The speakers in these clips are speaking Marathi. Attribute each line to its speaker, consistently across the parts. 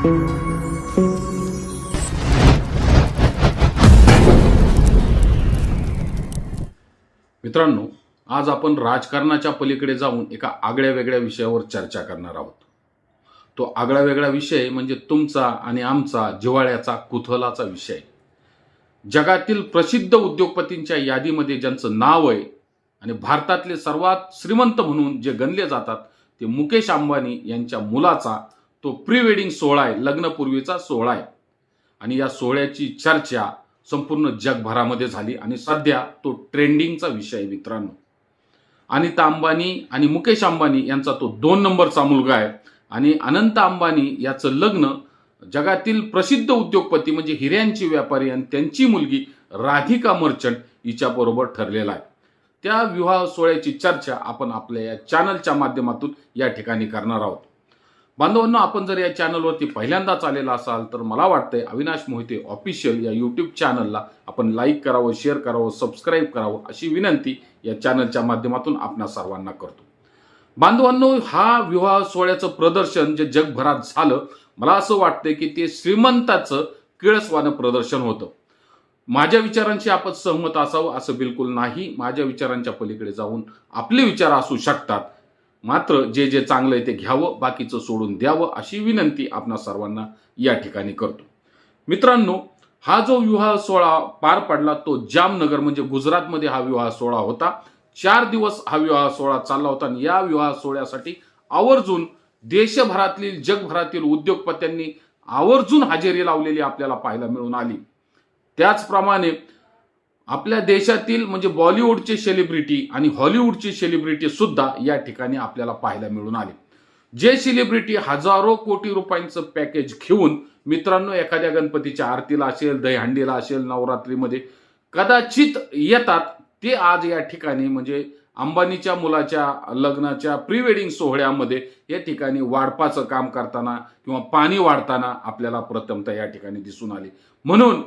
Speaker 1: मित्रांनो आज आपण राजकारणाच्या पलीकडे जाऊन एका आगळ्या वेगळ्या विषयावर चर्चा करणार आहोत. तो आगळा वेगळा विषय म्हणजे तुमचा आणि आमचा जिव्हाळ्याचा कुथलाचा विषय. जगातील प्रसिद्ध उद्योगपतींच्या यादीमध्ये ज्यांचं नाव आहे आणि भारतातले सर्वात श्रीमंत म्हणून जे गणले जातात ते मुकेश अंबानी यांच्या मुलाचा तो प्री वेडिंग सोहळा आहे लग्नपूर्वीचा सोहळा आहे. आणि या सोहळ्याची चर्चा संपूर्ण जगभरामध्ये झाली आणि सध्या तो ट्रेंडिंगचा विषय आहे मित्रांनो. अनिता अंबानी आणि मुकेश अंबानी यांचा तो दोन नंबरचा मुलगा आहे. आणि अनंत अंबानी याचं लग्न जगातील प्रसिद्ध उद्योगपती म्हणजे हिऱ्यांची व्यापारी आणि त्यांची मुलगी राधिका मर्चंट हिच्याबरोबर ठरलेला आहे. त्या विवाह सोहळ्याची चर्चा आपण आपल्या या चॅनलच्या माध्यमातून या ठिकाणी करणार आहोत. बांधवांनो आपण जर या चॅनलवरती पहिल्यांदाच आलेला असाल तर मला वाटतंय अविनाश मोहिते ऑफिशियल या यूट्यूब चॅनलला आपण लाईक करावं शेअर करावं सबस्क्राईब करावं अशी विनंती या चॅनलच्या माध्यमातून आपणा सर्वांना करतो. बांधवांनो हा विवाह सोहळ्याचं प्रदर्शन जे जगभरात झालं मला असं वाटतंय की ते श्रीमंताचं किळसवानं प्रदर्शन होतं. माझ्या विचारांशी आपण सहमत असावं असं बिलकुल नाही. माझ्या विचारांच्या पलीकडे जाऊन आपले विचार असू शकतात. मात्र जे जे चांगलं आहे ते घ्यावं बाकीचं सोडून द्यावं अशी विनंती आपणा सर्वांना या ठिकाणी करतो. मित्रांनो हा जो विवाह सोहळा पार पडला तो जामनगर म्हणजे गुजरातमध्ये हा विवाह सोहळा होता. चार दिवस हा विवाह सोहळा चालला होता आणि या विवाह सोहळ्यासाठी आवर्जून देशभरातील जगभरातील उद्योगपत्यांनी आवर्जून हजेरी लावलेली आपल्याला पाहायला मिळून आली. त्याचप्रमाणे आपल्या देशातील म्हणजे बॉलिवूडचे सेलिब्रिटी आणि हॉलिवूडचे सेलिब्रिटी सुद्धा या ठिकाणी आपल्याला पाहायला मिळून आले. जे सेलिब्रिटी हजारो कोटी रुपयांचं पॅकेज घेऊन मित्रांनो एखाद्या गणपतीच्या आरतीला असेल दहीहंडीला असेल नवरात्रीमध्ये कदाचित येतात ते आज या ठिकाणी म्हणजे अंबानीच्या मुलाच्या लग्नाच्या प्री वेडिंग सोहळ्यामध्ये या ठिकाणी वाढपाचं काम करताना किंवा पाणी वाढताना आपल्याला प्रथमतः या ठिकाणी दिसून आले. म्हणून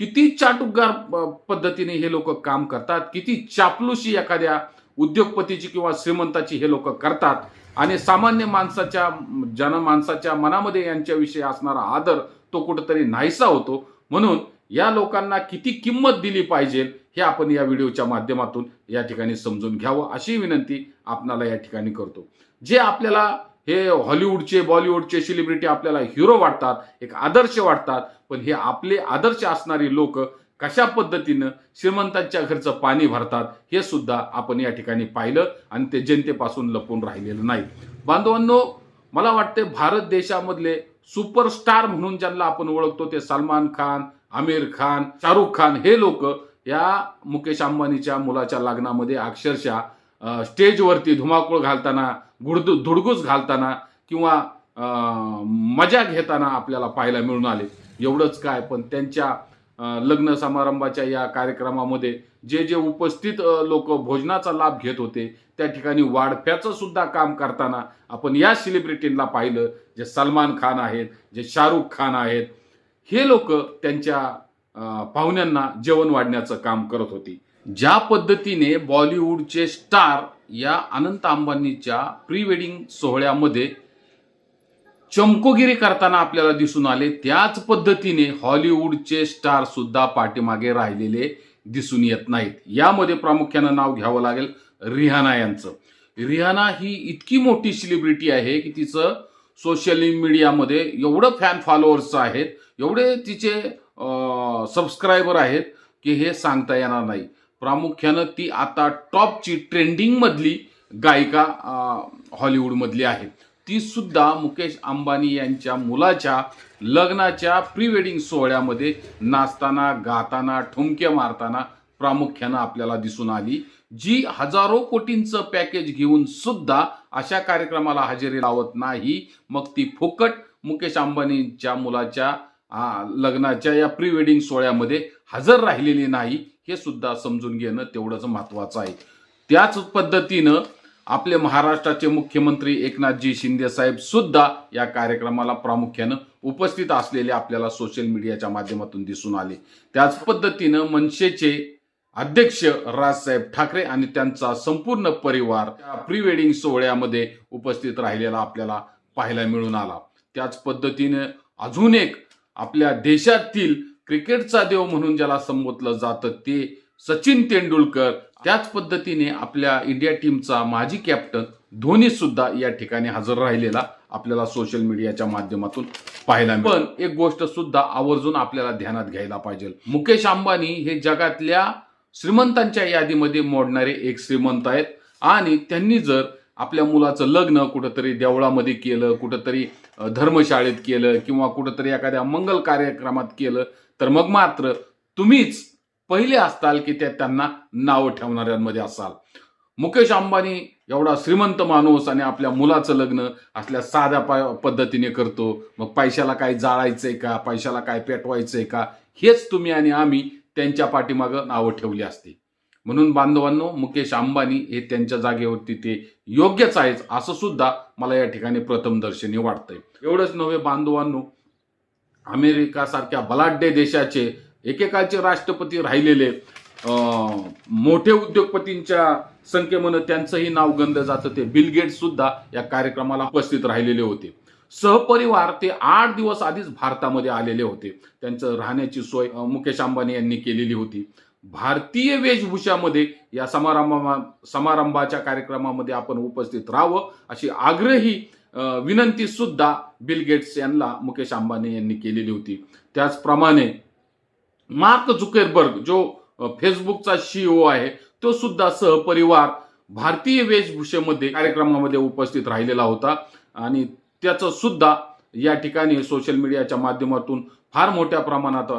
Speaker 1: किती चाटुगार प- पद्धतीने हे लोक काम करतात किती चापलुशी एखाद्या उद्योगपतीची किंवा श्रीमंताची हे लोक करतात. आणि सामान्य माणसाच्या जनमानसाच्या मनामध्ये यांच्याविषयी असणारा आदर तो कुठंतरी नाहीसा होतो. म्हणून या लोकांना किती किंमत दिली पाहिजे हे आपण या व्हिडिओच्या माध्यमातून या ठिकाणी समजून घ्यावं अशी विनंती आपणाला या ठिकाणी करतो. जे आपल्याला हे हॉलिवूडचे बॉलिवूडचे सेलिब्रिटी आपल्याला हिरो वाटतात एक आदर्श वाटतात. पण हे आपले आदर्श असणारी लोक कशा पद्धतीनं श्रीमंतांच्या घरचं पाणी भरतात हे सुद्धा आपण या ठिकाणी पाहिलं आणि ते जनतेपासून लपून राहिलेलं नाही. बांधवांनो मला वाटते भारत देशामधले सुपरस्टार म्हणून ज्यांना आपण ओळखतो ते सलमान खान आमिर खान शाहरुख खान हे लोक या मुकेश अंबानीच्या मुलाच्या लग्नामध्ये अक्षरशः स्टेजवरती धुमाकूळ घालताना गुडदु धुडगूस घालताना किंवा मजा घेताना आपल्याला पाहायला मिळून आले. एवढंच काय पण त्यांच्या लग्न समारंभाच्या या कार्यक्रमामध्ये जे जे उपस्थित लोक भोजनाचा लाभ घेत होते त्या ठिकाणी वाढप्याचं सुद्धा काम करताना आपण या सेलिब्रिटींना पाहिलं जे सलमान खान आहेत जे शाहरुख खान आहेत. हे लोक त्यांच्या पाहुण्यांना जेवण वाढण्याचं काम करत होती. ज्या पद्धतीने बॉलिवूडचे स्टार या अनंत अंबानीच्या प्री वेडिंग सोहळ्यामध्ये चमकोगिरी करताना आपल्याला दिसून आले. त्याच पद्धतीने हॉलिवूडचे स्टार सुद्धा पाठीमागे राहिलेले दिसून येत नाहीत. यामध्ये प्रामुख्यानं नाव घ्यावं लागेल रिहाना यांचं. रिहाना ही इतकी मोठी सेलिब्रिटी आहे की तिचं सोशल मीडियामध्ये एवढं फॅन फॉलोअर्स आहेत एवढे तिचे सबस्क्रायबर आहेत की हे सांगता येणार नाही. प्रामुख्यानं ती आता टॉपची ट्रेंडिंगमधली गायिका हॉलिवूडमधली आहे. ती सुद्धा मुकेश अंबानी यांच्या मुलाच्या लग्नाच्या प्री वेडिंग सोहळ्यामध्ये नाचताना गाताना ठुमके मारताना प्रामुख्यानं आपल्याला दिसून आली. जी हजारो कोटींचं पॅकेज घेऊन सुद्धा अशा कार्यक्रमाला हजेरी लावत नाही. मग ती फुकट मुकेश अंबानींच्या मुलाच्या लग्नाच्या या प्री वेडिंग सोहळ्यामध्ये हजर राहिलेली नाही हे सुद्धा समजून घेणं तेवढंच महत्वाचं आहे. त्याच पद्धतीनं आपले महाराष्ट्राचे मुख्यमंत्री एकनाथजी शिंदे साहेब सुद्धा या कार्यक्रमाला प्रामुख्यानं उपस्थित असलेले आपल्याला सोशल मीडियाच्या माध्यमातून दिसून आले. त्याच पद्धतीनं मनसेचे अध्यक्ष राजसाहेब ठाकरे आणि त्यांचा संपूर्ण परिवार प्री वेडिंग सोहळ्यामध्ये उपस्थित राहिलेला आपल्याला पाहायला मिळून आला. त्याच पद्धतीनं अजून एक आपल्या देशातील क्रिकेटचा देव म्हणून ज्याला संबोधलं जातं ते सचिन तेंडुलकर. त्याच पद्धतीने आपल्या इंडिया टीमचा माजी कॅप्टन धोनी सुद्धा या ठिकाणी हजर राहिलेला आपल्याला सोशल मीडियाच्या माध्यमातून पाहायला पण एक गोष्ट सुद्धा आवर्जून आपल्याला ध्यानात घ्यायला पाहिजे. मुकेश अंबानी हे जगातल्या श्रीमंतांच्या यादीमध्ये मोडणारे एक श्रीमंत आहेत. आणि त्यांनी जर आपल्या मुलाचं लग्न कुठंतरी देवळामध्ये केलं कुठंतरी धर्मशाळेत केलं किंवा कुठंतरी एखाद्या मंगल कार्यक्रमात केलं तर मग मात्र तुम्हीच पहिले असताल की त्या त्यांना नावं ठेवणाऱ्यांमध्ये असाल. मुकेश अंबानी एवढा श्रीमंत माणूस आणि आपल्या मुलाचं लग्न असल्या साध्या पाय पद्धतीने करतो. मग पैशाला काय जाळायचंय का? पैशाला काय पेटवायचंय का? हेच तुम्ही आणि आम्ही त्यांच्या पाठीमागं नावं ठेवली असती. म्हणून बांधवांनो मुकेश अंबानी हे त्यांच्या जागेवरती ते योग्यच आहेच असं सुद्धा मला या ठिकाणी प्रथमदर्शनी वाटतंय. एवढंच नव्हे बांधवांनो अमेरिका सारख्या बलाढ्य देशाचे एकेकाळचे राष्ट्रपती राहिलेले मोठे उद्योगपतींच्या संख्येमध्ये त्यांचंही नाव गंद जातं ते बिल गेट्स सुद्धा या कार्यक्रमाला उपस्थित राहिलेले होते. सहपरिवार ते आठ दिवस आधीच भारतामध्ये आलेले होते. त्यांचं राहण्याची सोय मुकेश अंबानी यांनी केलेली होती. भारतीय वेशभूषामध्ये या समारंभा समारंभाच्या कार्यक्रमामध्ये आपण उपस्थित राहावं अशी आग्रही विनंतीसुद्धा विनंती सुद्धा बिल गेट्स यांना मुकेश अंबानी यांनी केलेली होती. त्याचप्रमाणे मार्क झुकेरबर्ग जो फेसबुकचा सीईओ आहे तो सुद्धा सहपरिवार भारतीय वेशभूषेमध्ये कार्यक्रमामध्ये उपस्थित राहिलेला होता. आणि त्याचं सुद्धा या ठिकाणी सोशल मीडियाच्या माध्यमातून फार मोठ्या प्रमाणात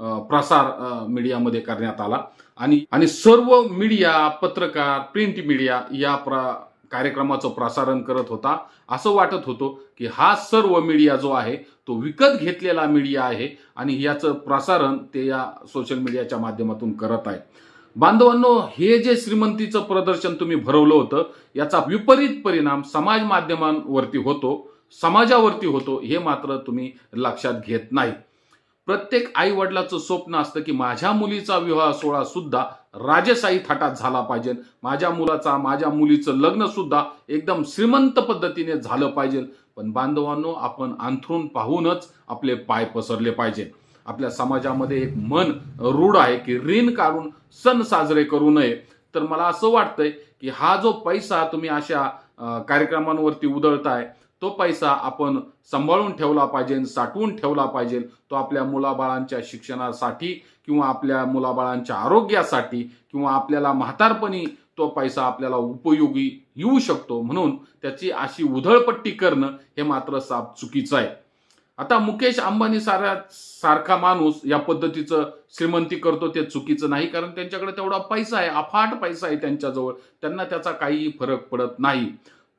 Speaker 1: प्रसार मीडियामध्ये करण्यात आला. आणि आणि सर्व मीडिया पत्रकार प्रिंट मीडिया या प्र कार्यक्रमाचं प्रसारण करत होता. असं वाटत होतं की हा सर्व मीडिया जो आहे तो विकत घेतलेला मीडिया आहे आणि याचं प्रसारण ते या सोशल मीडियाच्या माध्यमातून करत आहे. बांधवांनो हे जे श्रीमंतीचं प्रदर्शन तुम्ही भरवलं होतं याचा विपरीत परिणाम समाज माध्यमांवरती होतो समाजावरती होतो हे मात्र तुम्ही लक्षात घेत नाही. प्रत्येक आई वडिलाचं स्वप्न असतं की माझ्या मुलीचा विवाह सोहळा सुद्धा राजेशाही थाटात झाला पाहिजे. माझ्या मुलाचा माझ्या मुलीचं लग्न सुद्धा एकदम श्रीमंत पद्धतीने झालं पाहिजे. पण बांधवांनो आपण अंथरून पाहूनच आपले पाय पसरले पाहिजे. आपल्या समाजामध्ये एक मन रूढ आहे की ऋण काढून सण साजरे करू नये. तर मला असं वाटतंय की हा जो पैसा तुम्ही अशा कार्यक्रमांवरती उधळताय तो पैसा आपण सांभाळून ठेवला पाहिजे साठवून ठेवला पाहिजे तो आपल्या मुलाबाळांच्या शिक्षणासाठी किंवा आपल्या मुलाबाळांच्या आरोग्यासाठी किंवा आपल्याला म्हातारपणी तो पैसा आपल्याला उपयोगी येऊ शकतो. म्हणून त्याची अशी उधळपट्टी करणं हे मात्र साप चुकीचं आहे. आता मुकेश अंबानी सारा सारखा माणूस या पद्धतीचं श्रीमंती करतो ते चुकीचं नाही कारण त्यांच्याकडे तेवढा पैसा आहे अफाट पैसा आहे त्यांच्याजवळ. त्यांना त्याचा काहीही फरक पडत नाही.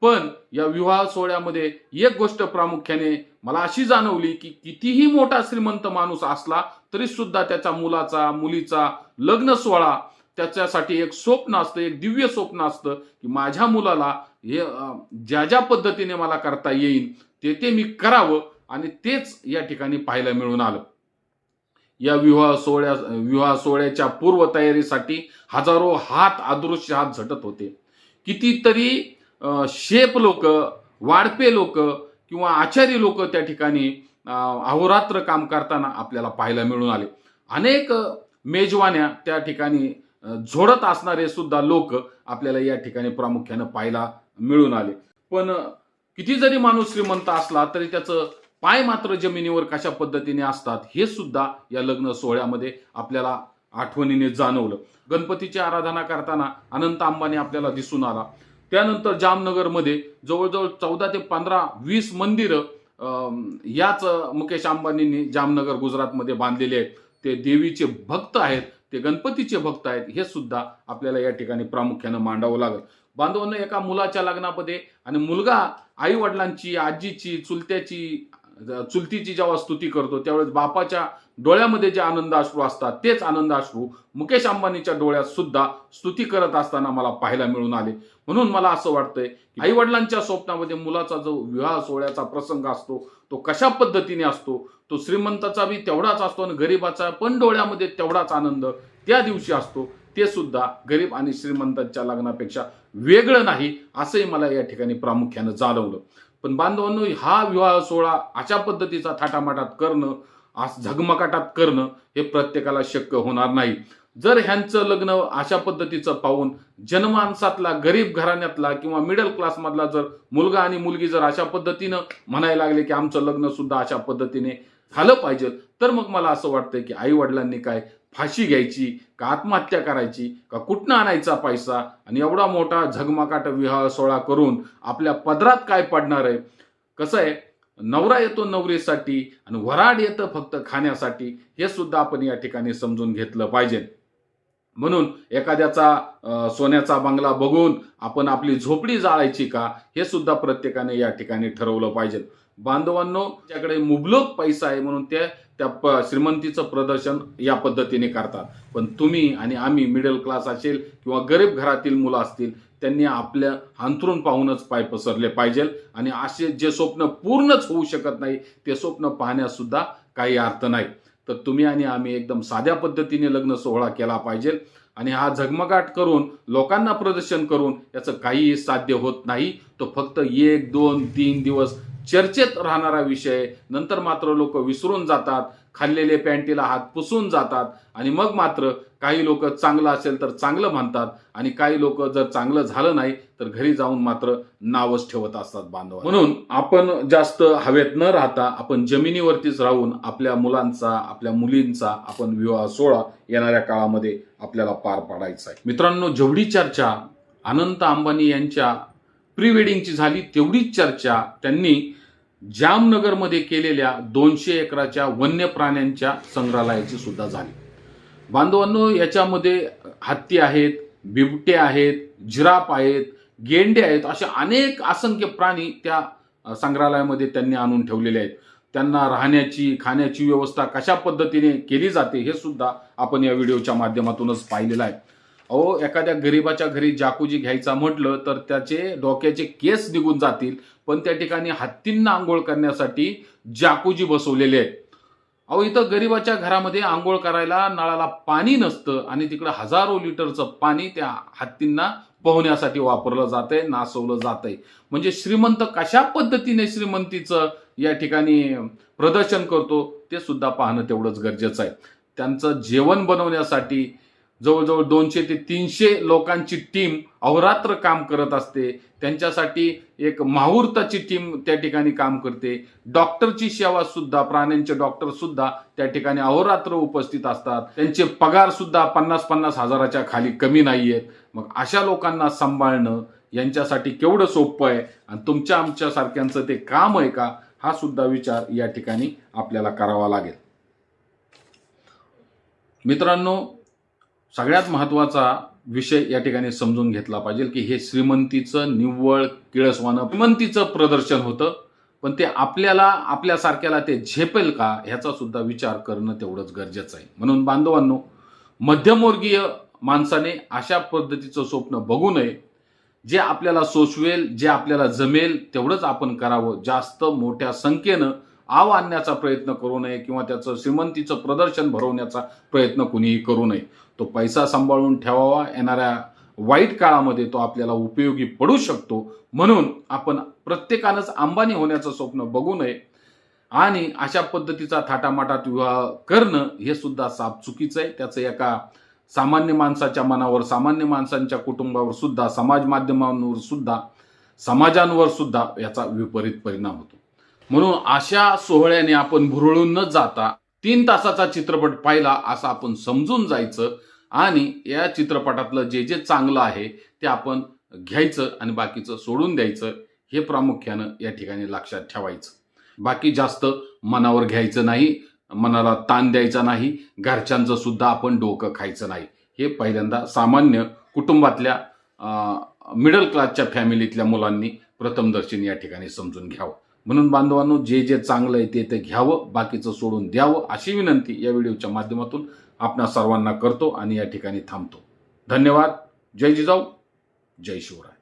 Speaker 1: पण या विवाह सोहळ्यामध्ये एक गोष्ट प्रामुख्याने मला अशी जाणवली की कितीही मोठा श्रीमंत माणूस असला तरी सुद्धा त्याच्या मुलाचा मुलीचा लग्न सोहळा त्याच्यासाठी एक स्वप्न असतं एक दिव्य स्वप्न असतं की माझ्या मुलाला हे ज्या ज्या पद्धतीने मला करता येईल ते ते मी करावं आणि तेच या ठिकाणी पाहायला मिळून आलं. या विवाह सोहळ्या विवाह सोहळ्याच्या पूर्वतयारीसाठी हजारो हात अदृश्य हात झटत होते. कितीतरी शेप लोक वाडपे लोक किंवा आचारी लोक त्या ठिकाणी अहोरात्र काम करताना आपल्याला पाहायला मिळून आले. अनेक मेजवान्या त्या ठिकाणी झोडत असणारे सुद्धा लोक आपल्याला या ठिकाणी प्रामुख्यानं पाहायला मिळून आले. पण किती जरी माणूस श्रीमंत असला तरी त्याचं पाय मात्र जमिनीवर कशा पद्धतीने असतात हे सुद्धा या लग्न सोहळ्यामध्ये आपल्याला आठवणीने जाणवलं. गणपतीची आराधना करताना अनंत अंबानी आपल्याला दिसून आला. त्यानंतर जामनगरमध्ये जवळजवळ चौदा ते पंधरा वीस मंदिरं याच मुकेश अंबानींनी जामनगर गुजरातमध्ये बांधलेले आहेत. ते देवीचे भक्त आहेत ते गणपतीचे भक्त आहेत हे सुद्धा आपल्याला या ठिकाणी प्रामुख्यानं मांडावं लागेल. बांधवांना एका मुलाच्या लग्नामध्ये आणि मुलगा आई वडिलांची आजीची चुलत्याची चुलतीची जेव्हा स्तुती करतो त्यावेळेस बापाच्या डोळ्यामध्ये जे आनंद अश्रू असतात तेच आनंद अश्रू मुकेश अंबानीच्या डोळ्यात सुद्धा स्तुती करत असताना मला पाहायला मिळून आले. म्हणून मला असं वाटतंय आई वडिलांच्या स्वप्नामध्ये मुलाचा जो विवाह सोहळ्याचा प्रसंग असतो तो कशा पद्धतीने असतो तो श्रीमंताचा बी तेवढाच असतो आणि गरीबाचा पण डोळ्यामध्ये तेवढाच आनंद त्या दिवशी असतो ते सुद्धा गरीब आणि श्रीमंतांच्या लग्नापेक्षा वेगळं नाही असंही मला या ठिकाणी प्रामुख्यानं जाणवलं. पण बांधवांनो हा विवाह सोहळा अशा पद्धतीचा थाटामाटात करणं आज झगमकाटात करणं हे प्रत्येकाला शक्य होणार नाही. जर ह्यांचं लग्न अशा पद्धतीचं पाहून जनमानसातला गरीब घराण्यातला किंवा मिडल क्लासमधला जर मुलगा आणि मुलगी जर अशा पद्धतीनं म्हणायला लागले की आमचं लग्न सुद्धा अशा पद्धतीने झालं पाहिजे तर मग मला असं वाटतंय की आई वडिलांनी काय फाशी घ्यायची का आत्महत्या करायची का कुठनं आणायचा पैसा आणि एवढा मोठा झगमगाट विवाह सोहळा करून आपल्या पदरात काय पडणार आहे? कसं आहे? नवरा येतो नवरीसाठी आणि वराड येतं फक्त खाण्यासाठी हे सुद्धा आपण या ठिकाणी समजून घेतलं पाहिजे. म्हणून एखाद्याचा सोन्याचा बंगला बघून आपण आपली झोपडी जाळायची का हे सुद्धा प्रत्येकाने या ठिकाणी ठरवलं पाहिजे. बांधवांनो त्याकडे मुबलक पैसा आहे म्हणून ते त्या प- श्रीमंतीचं प्रदर्शन या पद्धतीने करतात. पण तुम्ही आणि आम्ही मिडल क्लास असेल किंवा गरीब घरातील मुलं असतील त्यांनी आपल्या अंथरून पाहूनच पाय पसरले पाहिजे आणि असे जे स्वप्न पूर्णच होऊ शकत नाही ते स्वप्न पाहण्यास सुद्धा काही अर्थ नाही. तर तुम्ही आणि आम्ही एकदम साध्या पद्धतीने लग्न सोहळा केला पाहिजे आणि हा झगमगाट करून लोकांना प्रदर्शन करून याचं काहीही साध्य होत नाही. तो फक्त एक दोन तीन दिवस चर्चेत राहणारा विषय. नंतर मात्र लोक विसरून जातात खाल्लेले पॅन्टीला हात पुसून जातात आणि मग मात्र काही लोक चांगलं असेल तर चांगलं म्हणतात आणि काही लोक जर चांगलं झालं नाही तर घरी जाऊन मात्र नावच ठेवत असतात बांधव म्हणून आपण जास्त हवेत न राहता आपण जमिनीवरतीच राहून आपल्या मुलांचा आपल्या मुलींचा आपण विवाह सोहळा येणाऱ्या काळामध्ये आपल्याला पार पाडायचा आहे. मित्रांनो जेवढी चर्चा अनंत अंबानी यांच्या प्री वेडिंगची झाली तेवढीच चर्चा त्यांनी जामनगरमध्ये केलेल्या दोनशे एकराच्या वन्य प्राण्यांच्या संग्रहालयाची सुद्धा झाली. बांधवांनो याच्यामध्ये हत्ती आहेत बिबटे आहेत जिराफ आहेत गेंडे आहेत असे अनेक असंख्य प्राणी त्या संग्रहालयामध्ये त्यांनी आणून ठेवलेले आहेत. त्यांना राहण्याची खाण्याची व्यवस्था कशा पद्धतीने केली जाते हे सुद्धा आपण या व्हिडिओच्या माध्यमातूनच पाहिलेलं आहे. अहो एखाद्या गरीबाच्या घरी जाकुजी घ्यायचा म्हटलं तर त्याचे डोक्याचे केस निघून जातील पण त्या ठिकाणी हत्तींना आंघोळ करण्यासाठी जाकुजी बसवलेले आहेत. अहो इथं गरीबाच्या घरामध्ये आंघोळ करायला नळाला पाणी नसतं आणि तिकडं हजारो लिटरचं पाणी त्या हत्तींना पोहण्यासाठी वापरलं जातंय नासवलं आहे म्हणजे श्रीमंत कशा पद्धतीने श्रीमंतीचं या ठिकाणी प्रदर्शन करतो ते सुद्धा पाहणं तेवढंच गरजेचं आहे. त्यांचं जेवण बनवण्यासाठी जवळजवळ दोनशे ते तीनशे लोकांची टीम अहोरात्र काम करत असते. त्यांच्यासाठी एक माहुर्ताची टीम त्या ठिकाणी काम करते. डॉक्टरची सेवा सुद्धा प्राण्यांचे डॉक्टर सुद्धा त्या ठिकाणी अहोरात्र उपस्थित असतात. त्यांचे पगार सुद्धा पन्नास पन्नास हजाराच्या खाली कमी नाही आहेत मग अशा लोकांना सांभाळणं यांच्यासाठी केवढं सोपं आहे? आणि तुमच्या आमच्या सारख्यांचं ते काम आहे का? हा सुद्धा विचार या ठिकाणी आपल्याला करावा लागेल. मित्रांनो सगळ्यात महत्त्वाचा विषय या ठिकाणी समजून घेतला पाहिजे की हे श्रीमंतीचं निव्वळ किळसवानं श्रीमंतीचं प्रदर्शन होतं. पण ते आपल्याला आपल्यासारख्याला ते झेपेल का ह्याचा सुद्धा विचार करणं तेवढंच गरजेचं आहे. म्हणून बांधवांनो मध्यमवर्गीय माणसाने अशा पद्धतीचं स्वप्न बघू नये. जे आपल्याला सोसवेल जे आपल्याला जमेल तेवढंच आपण करावं. जास्त मोठ्या संख्येनं आव आणण्याचा प्रयत्न करू नये किंवा त्याचं श्रीमंतीचं प्रदर्शन भरवण्याचा प्रयत्न कुणीही करू नये. तो पैसा सांभाळून ठेवावा. येणाऱ्या वाईट काळामध्ये तो आपल्याला उपयोगी पडू शकतो. म्हणून आपण प्रत्येकानंच अंबानी होण्याचं स्वप्न बघू नये. आणि अशा पद्धतीचा थाटामाटात विवाह करणं हे सुद्धा साप चुकीचं आहे. त्याचं एका सामान्य माणसाच्या मनावर सामान्य माणसांच्या कुटुंबावर सुद्धा समाज माध्यमांवर सुद्धा समाजांवर सुद्धा याचा विपरीत परिणाम होतो. म्हणून अशा सोहळ्याने आपण भुरळून न जाता तीन तासाचा चित्रपट पाहिला असं आपण समजून जायचं आणि या चित्रपटातलं जे जे चांगलं आहे ते आपण घ्यायचं आणि बाकीचं सोडून द्यायचं हे प्रामुख्यानं या ठिकाणी लक्षात ठेवायचं. बाकी जास्त मनावर घ्यायचं नाही मनाला ताण द्यायचा नाही घरच्यांचं सुद्धा आपण डोकं खायचं नाही. हे पहिल्यांदा सामान्य कुटुंबातल्या मिडल क्लासच्या फॅमिलीतल्या मुलांनी प्रथमदर्शनी या ठिकाणी समजून घ्यावं. म्हणून बांधवांनो जे जे चांगलं आहे ते ते घ्यावं बाकीचं सोडून द्यावं अशी विनंती या व्हिडिओच्या माध्यमातून आपणा सर्वांना करतो आणि या ठिकाणी थांबतो. धन्यवाद. जय जिजाऊ. जय शिवराय.